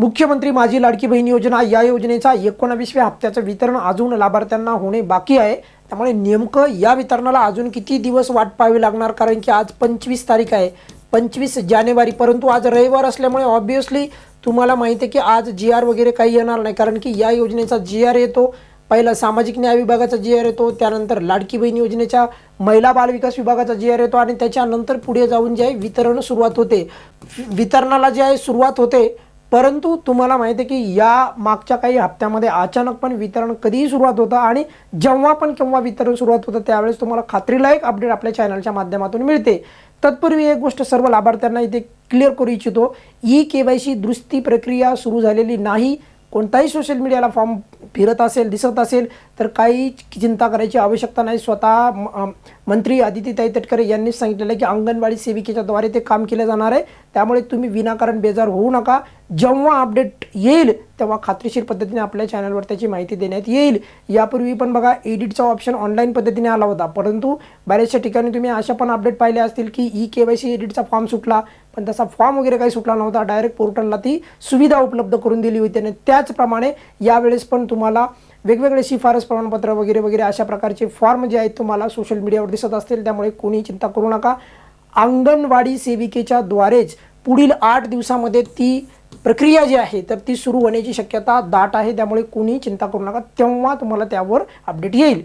मुख्यमंत्री माझी लाडकी बहीण योजना या योजनेचा एकोणावीसव्या हप्त्याचं वितरण अजून लाभार्थ्यांना होणे बाकी आहे. त्यामुळे नेमकं या वितरणाला अजून किती दिवस वाट पाहावी लागणार? कारण की आज पंचवीस तारीख आहे. पंचवीस जानेवारी परंतु आज रविवार असल्यामुळे ऑब्विसली तुम्हाला माहिती आहे की आज जी आर वगैरे काही येणार नाही. कारण की या योजनेचा जी आर येतो. पहिला सामाजिक न्याय विभागाचा जी आर येतो. त्यानंतर लाडकी बहीण योजनेच्या महिला बालविकास विभागाचा जी आर येतो. आणि त्याच्यानंतर पुढे जाऊन जे आहे वितरण सुरुवात होते. वितरणाला जे आहे सुरुवात होते. परंतु तुम्हाला माहिती आहे की या मागच्या काही हप्त्यामध्ये अचानक पण वितरण कधीही सुरुवात होतं आणि जेव्हा पण केव्हा वितरण सुरुवात होतं त्यावेळेस तुम्हाला खात्रीलायक अपडेट आपल्या चॅनलच्या माध्यमातून मिळते. तत्पूर्वी एक गोष्ट सर्व लाभार्थ्यांना इथे क्लिअर करू इच्छितो ई के वाय सी दुरुस्ती प्रक्रिया सुरू झालेली नाही कोणताही सोशल मीडियाला फॉर्म फिरत असेल दिसत असेल तर काही चिंता करायची आवश्यकता नाही. स्वतः म- मंत्री आदित्यताई तटकरे यांनीच सांगितलेलं आहे की अंगणवाडी सेविकेच्या द्वारे ते काम केलं जाणार आहे. त्यामुळे तुम्ही विनाकारण बेजार होऊ नका. जेव्हा अपडेट येईल तेव्हा खात्रीशीर पद्धतीने आपल्या चॅनलवर त्याची माहिती देण्यात येईल. यापूर्वी पण बघा एडिटचा ऑप्शन ऑनलाईन पद्धतीने आला होता. परंतु बऱ्याचशा ठिकाणी तुम्ही अशा पण अपडेट पाहिले असतील की ई के वाय सी एडिटचा फॉर्म सुटला. पण तसा फॉर्म वगैरे काही सुटला नव्हता. डायरेक्ट पोर्टलला ती सुविधा उपलब्ध करून दिली होती आणि त्याचप्रमाणे यावेळेस पण तुम्हाला वेगवेगळे शिफारस प्रमाणपत्र वगैरे वगैरे अशा प्रकारचे फॉर्म जे आहेत तुम्हाला सोशल मीडियावर दिसत असतील. त्यामुळे कोणी चिंता करू नका. अंगणवाडी सेविकेच्या द्वारेच पुढील आठ दिवसामध्ये ती प्रक्रिया जी आहे तर ती सुरू होण्याची शक्यता दाट आहे. त्यामुळे कोणी चिंता करू नका. तेव्हा तुम्हाला त्यावर अपडेट येईल.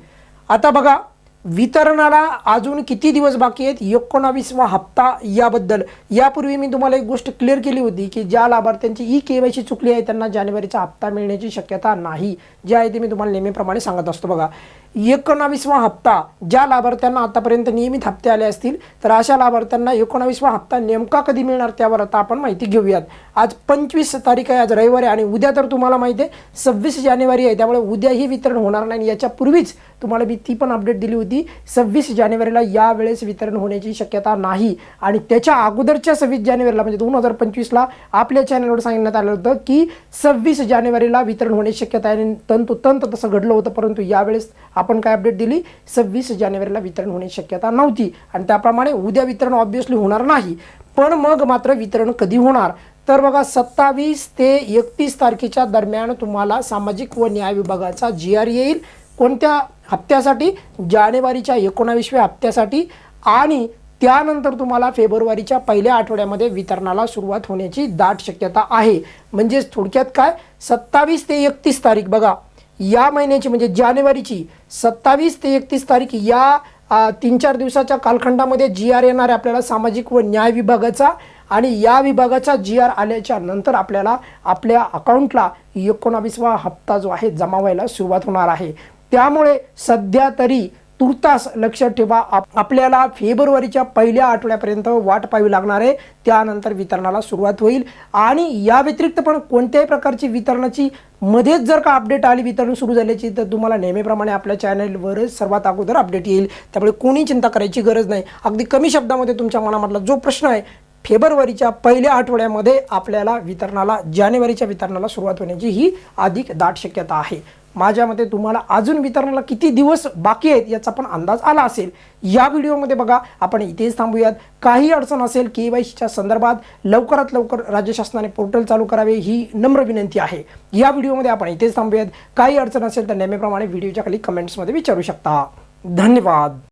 आता बघा वितरणाला अजून किती दिवस बाकी आहेत? एकोणावीसवा हप्ता याबद्दल. यापूर्वी मी तुम्हाला एक गोष्ट क्लिअर केली होती की ज्या लाभार्थ्यांची ई के वाय सी चुकली आहे त्यांना जानेवारीचा हप्ता मिळण्याची शक्यता नाही. जे आहे ते मी तुम्हाला नेहमीप्रमाणे सांगत असतो बघा. एकोणावीसवा हप्ता ज्या लाभार्थ्यांना आतापर्यंत नियमित हप्ते आले असतील तर अशा लाभार्थ्यांना एकोणावीसवा हप्ता नेमका कधी मिळणार त्यावर आता आपण माहिती घेऊयात. आज पंचवीस तारीख आहे आज रविवारी आहे आणि उद्या तर तुम्हाला माहिती आहे सव्वीस जानेवारी आहे त्यामुळे उद्याही वितरण होणार नाही याच्यापूर्वीच तुम्हाला मी ती पण अपडेट दिली होती. सव्वीस जानेवारीला यावेळेस वितरण होण्याची शक्यता नाही. आणि त्याच्या अगोदरच्या सव्वीस जानेवारीला म्हणजे दोन हजार पंचवीसला आपल्या चॅनलवर सांगण्यात आलं होतं की सव्वीस जानेवारीला वितरण होण्याची शक्यता आहे. आणि तंतोतंत तसं घडलं होतं परंतु यावेळेस आपण काय अपडेट दिली? सव्वीस जानेवारीला वितरण होण्याची शक्यता नव्हती. आणि त्याप्रमाणे उद्या वितरण ऑब्विसली होणार नाही. पण मग मात्र वितरण कधी होणार? तर बघा सत्तावीस ते एकतीस तारखेच्या दरम्यान तुम्हाला सामाजिक व न्याय विभागाचा जी आर येईल. कोणत्या हप्त्यासाठी? जानेवारीच्या एकोणावीसव्या हप्त्यासाठी आणि त्यानंतर तुम्हाला फेब्रुवारीच्या पहिल्या आठवड्यामध्ये वितरणाला सुरुवात होण्याची दाट शक्यता आहे. म्हणजेच थोडक्यात काय? सत्तावीस ते एकतीस तारीख बघा. या महिन्याची म्हणजे जानेवारीची सत्तावीस ते एकतीस तारीख या तीन चार दिवसाच्या कालखंडामध्ये जी आर येणार आहे आपल्याला सामाजिक व न्याय विभागाचा आणि या विभागाचा जी आर आल्याच्यानंतर आपल्याला आपल्या अकाउंटला एकोणावीसवा हप्ता जो आहे जमा व्हायला सुरुवात होणार आहे. त्यामुळे सध्या तरी तुर्तास लक्षात ठेवा. आपल्याला फेब्रुवारीच्या पहिल्या आठवड्यापर्यंत वाट पाहावी लागणार आहे. त्यानंतर वितरणाला सुरुवात होईल. आणि या व्यतिरिक्त पण कोणत्याही प्रकारची वितरणाची मध्येच जर का अपडेट आली वितरण सुरू झाल्याची तर तुम्हाला नेहमीप्रमाणे आपल्या चॅनलवरच सर्वात अगोदर अपडेट येईल. त्यामुळे कोणी चिंता करायची गरज नाही. अगदी कमी शब्दामध्ये तुमच्या मनामधला जो प्रश्न आहे फेब्रुवारीच्या पहिल्या आठवड्यामध्ये आपल्याला वितरणाला जानेवारीच्या वितरणाला सुरुवात होण्याची ही अधिक दाट शक्यता आहे. माझ्या मते तुम्हाला अजून वितरणाला किती दिवस बाकी आहेत याचा पण अंदाज आला असेल. या व्हिडिओमध्ये बघा आपण इथेच थांबूयात. काही अडचण असेल के वाय सीच्या संदर्भात लवकरात लवकर राज्य शासनाने पोर्टल चालू करावे ही नम्र विनंती आहे. या व्हिडिओमध्ये आपण इथेच थांबूयात. काही अडचण असेल तर नेहमीप्रमाणे व्हिडिओच्या खाली कमेंट्समध्ये विचारू शकता. धन्यवाद.